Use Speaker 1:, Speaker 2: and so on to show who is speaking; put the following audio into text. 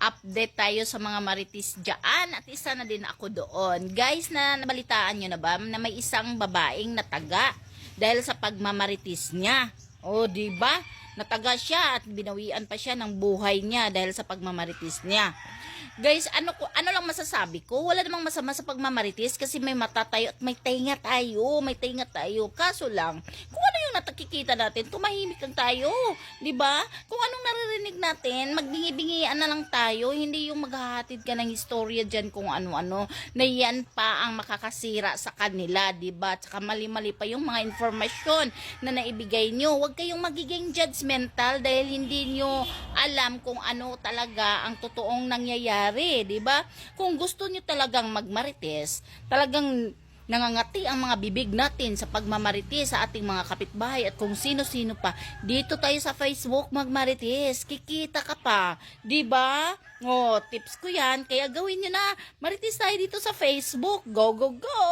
Speaker 1: update tayo sa mga maritis dyan at isa na din ako doon. Guys, na nabalitaan nyo na ba na may isang babaeng nataga dahil sa pagmamaritis niya. O, di ba? Nataga siya at binawian pa siya ng buhay niya dahil sa pagmamaritis niya. Guys, ano ko ano lang masasabi ko? Wala namang masama sa pagmamaritis kasi may mata tayo at may tenga tayo, may tenga tayo. Kaso lang, kung yung natakikita natin, tumahimik lang tayo, 'di ba? Kung anong naririnig natin, magbingi-bingian na lang tayo, hindi yung maghahatid ka ng istorya diyan kung ano-ano na yan pa ang makakasira sa kanila, 'di ba? Tsaka mali-mali pa yung mga informasyon na naibigay nyo. Huwag kayong magiging judgmental dahil hindi nyo alam kung ano talaga ang totoong nangyayari, 'di ba? Kung gusto nyo talagang magmarites, talagang nangangati ang mga bibig natin sa pagmamarites sa ating mga kapitbahay at kung sino-sino pa. Dito tayo sa Facebook magmarites. Kikita ka pa. ba? Oh, tips ko yan. Kaya gawin nyo na. Marites tayo dito sa Facebook. Go, go, go!